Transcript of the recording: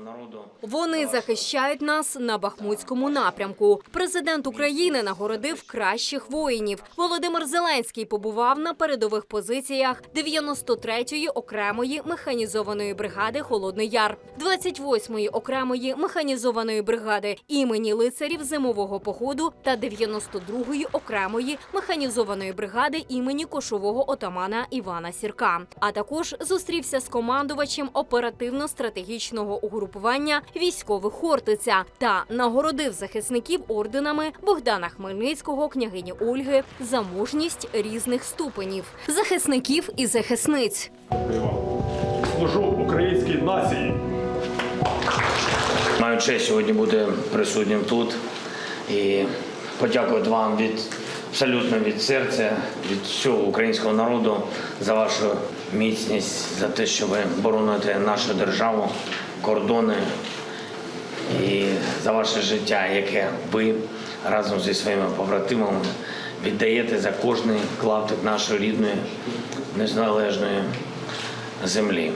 українського народу. Вони захищають нас на Бахмутському напрямку. Президент України нагородив кращих воїнів. Володимир Зеленський побував на передових позиціях 93-ї окремої механізованої бригади Холодний Яр, 28-ї окремої механізованої бригади імені лицарів зимового походу та 92-ї окремої механізованої бригади імені кошового отамана Івана Сірка. А також зустрівся з командувачем оперативно-стратегічного угрупування військових Хортиця та нагородив захисників орденами Богдана Хмельницького, княгині Ольги за мужність різних ступенів, захисників і захисниць. служу українській нації. Маю честь сьогодні бути присутнім тут і подякувати вам від абсолютно від серця, від всього українського народу за вашу міцність, за те, що ви бороните нашу державу, кордони і за ваше життя, яке ви разом зі своїми побратимами віддаєте за кожний клаптик нашої рідної незалежної землі.